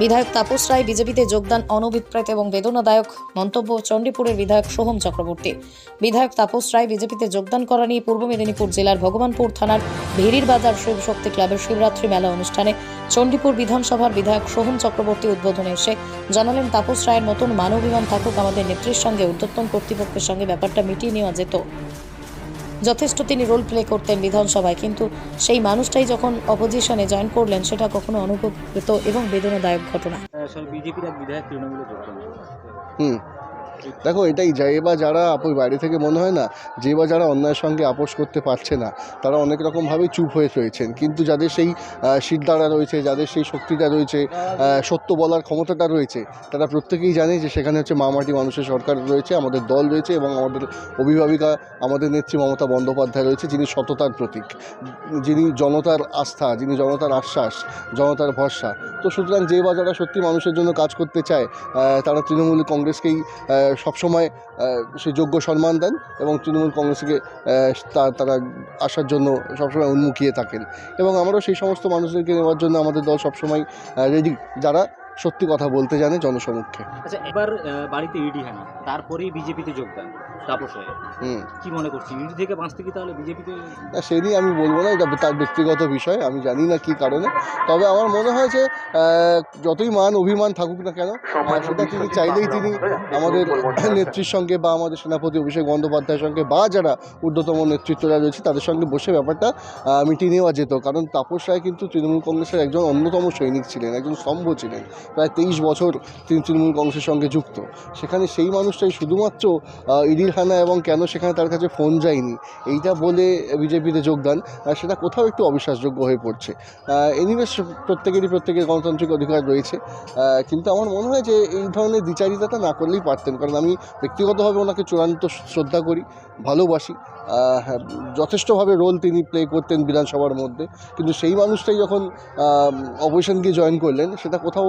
বিধায়ক তাপস রায় বিজেপিতে যোগদান অনভিপ্রেত এবং বেদনাদায়ক মন্তব্য চণ্ডীপুরের বিধায়ক সোহম চক্রবর্তী। বিধায়ক তাপস রায় বিজেপিতে যোগদান করা নিয়ে পূর্ব মেদিনীপুর জেলার ভগবানপুর থানার ভেরির বাজার শিবশক্তি ক্লাবের শিবরাত্রি মেলা অনুষ্ঠানে চণ্ডীপুর বিধানসভার বিধায়ক সোহম চক্রবর্তী উদ্বোধনে এসে জানালেন, তাপস রায়ের মতন মানবিমান থাকুক আমাদের নেত্রীর সঙ্গে ঊর্ধ্বতন কর্তৃপক্ষের সঙ্গে ব্যাপারটা মিটিয়ে নেওয়া যেত। যথেষ্ট তিনি রোল প্লে করতেন বিধানসভায় কিন্তু সেই মানুষটাই যখন অপোজিশনে জয়েন করলেন সেটা কখনো অনুভূত এবং বেদনাদায়ক ঘটনা। বিজেপির এক বিধায়ক তৃণমূলে হুম। দেখো, এটাই, যে বা যারা আপন, বাইরে থেকে মনে হয় না, যে বা যারা অন্যায়ের সঙ্গে আপোষ করতে পারছে না, তারা অনেক রকমভাবে চুপ হয়ে রয়েছেন কিন্তু যাদের সেই সিদ্ধারা রয়েছে, যাদের সেই শক্তিটা রয়েছে সত্য বলার ক্ষমতাটা রয়েছে, তারা প্রত্যেকেই জানে যে সেখানে হচ্ছে মামাটি মানুষের সরকার রয়েছে, আমাদের দল রয়েছে এবং আমাদের অভিভাবিকা, আমাদের নেত্রী মমতা বন্দ্যোপাধ্যায় রয়েছে, যিনি সততার প্রতীক। যিনি জনতার আস্থা, যিনি জনতার আশ্বাস, জনতার ভরসা। তো সুতরাং যে বা যারা সত্যি মানুষের জন্য কাজ করতে চায় তারা তৃণমূল কংগ্রেসকেই সবসময় সে যোগ্য সম্মান দেন এবং তৃণমূল কংগ্রেসকে তারা আসার জন্য সবসময় উন্মুখিয়ে থাকেন। এবং আমরাও সেই সমস্ত মানুষদেরকে নেওয়ার জন্য আমাদের দল সবসময় রেডি যারা সত্যি কথা বলতে জানে জনসমক্ষে। আচ্ছা এবার বাড়িতে ইডি হানা তারপরেই বিজেপিতে যোগদান তাপস। হুম। কি মনে করছি ইডি থেকে বাঁচতে কি তাহলে বিজেপিতে না সে নিয়ে আমি বলব না এটা তার ব্যক্তিগত বিষয় আমি জানি না কি কারণে। তবে আমার মনে হয় যে যতই মান অভিমান থাকুক না কেন সেটা তিনি চাইলেই তিনি আমাদের নেত্রীর সঙ্গে বা আমাদের সেনাপতি অভিষেক বন্দ্যোপাধ্যায়ের সঙ্গে বা যারা ঊর্ধ্বতম নেতৃত্বরা রয়েছে তাদের সঙ্গে বসে ব্যাপারটা মিটিয়ে নেওয়া যেত। কারণ তাপস রায় কিন্তু তৃণমূল কংগ্রেসের একজন অন্যতম সৈনিক ছিলেন একজন স্তম্ভ ছিলেন। প্রায় তেইশ বছর তিনি তৃণমূল কংগ্রেসের সঙ্গে যুক্ত। সেখানে সেই মানুষটাই শুধুমাত্র ইডির হানা এবং কেন সেখানে তার কাছে ফোন যায়নি এইটা বলে বিজেপিতে যোগদান সেটা কোথাও একটু অবিশ্বাসযোগ্য হয়ে পড়ছে। এনিওয়েজ প্রত্যেকেরই প্রত্যেকের গণতান্ত্রিক অধিকার রয়েছে। কিন্তু আমার মনে হয় যে এই ধরনের দ্বিচারিতাটা না করলেই পারতেন কারণ আমি ব্যক্তিগতভাবে ওনাকে চূড়ান্ত শ্রদ্ধা করি ভালোবাসি হ্যাঁ, যথেষ্টভাবে রোল তিনি প্লে করতেন বিধানসভার মধ্যে। কিন্তু সেই মানুষটাই যখন অপোজিশন গিয়ে জয়েন করলেন সেটা কোথাও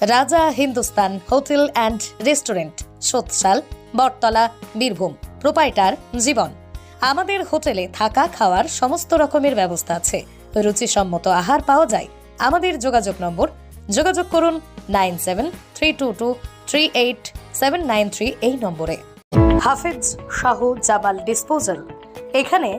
Raja Hindustan hotel and restaurant, সোৎসাল, Battala, Birbhum, proprietor, জীবন। আমাদের হোটেলে থাকা খাওয়ার সমস্ত রকমের ব্যবস্থা আছে। রুচিসম্মত আহার পাওয়া যায়। আমাদের যোগাযোগ নম্বর, যোগাযোগ করুন nine seven three two two three eight seven nine three এই নম্বরে। হাফেজ শাহ জামাল ডিসপোজাল। এখানে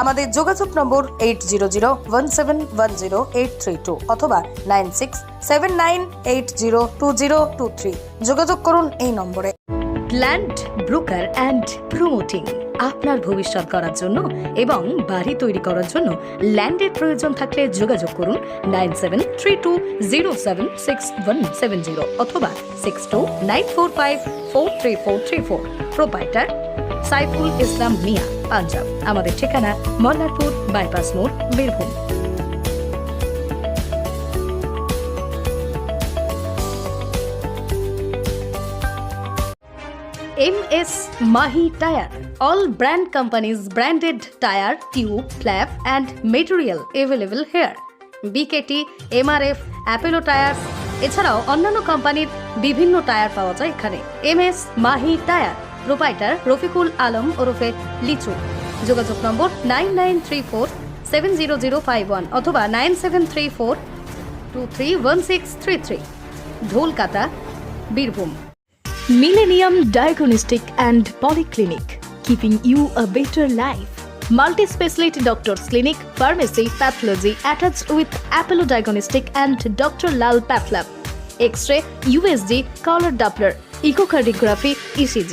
আমাদের যোগাযোগ number eight zero zero one seven one zero eight three two অথবা nine six seven nine eight zero two zero two three. যোগাযোগ করুন এই নম্বরে। ল্যান্ড ব্রোকার অ্যান্ড প্রমোটিং আপনার ভবিষ্যৎ করার জন্য এবং বাড়ি তৈরি করার জন্য ল্যান্ডের প্রয়োজন থাকলে যোগাযোগ করুন nine seven three two zero seven six one seven zero অথবা six two nine four five four three four three four. Proprietor Saiful Islam Mia, Punjab. আমাদের ঠিকানা মল্লারপুর, বাইপাস মোড়, Birbhum. M S Mahi tyre, all brand companies branded tyre, tube, flap and material available here BKT MRF Apollo tyre এছাড়াও অন্যান্য কোম্পানির বিভিন্ন tyre পাওয়া যায় এখানে। M S Mahi tyre proprietor Rafiqul Alam ওরফে লিচু যোগাযোগ number nine nine three four seven zero zero five one অথবা nine seven three four two three one six three three Dholkata Birbhum Millennium Diagnostic and Polyclinic, keeping you a better life. Multi-speciality doctors clinic, pharmacy, pathology attached with Apollo Diagnostic and Dr. Lal Path Lab. X-ray, USG, color Doppler, echocardiography, ECG.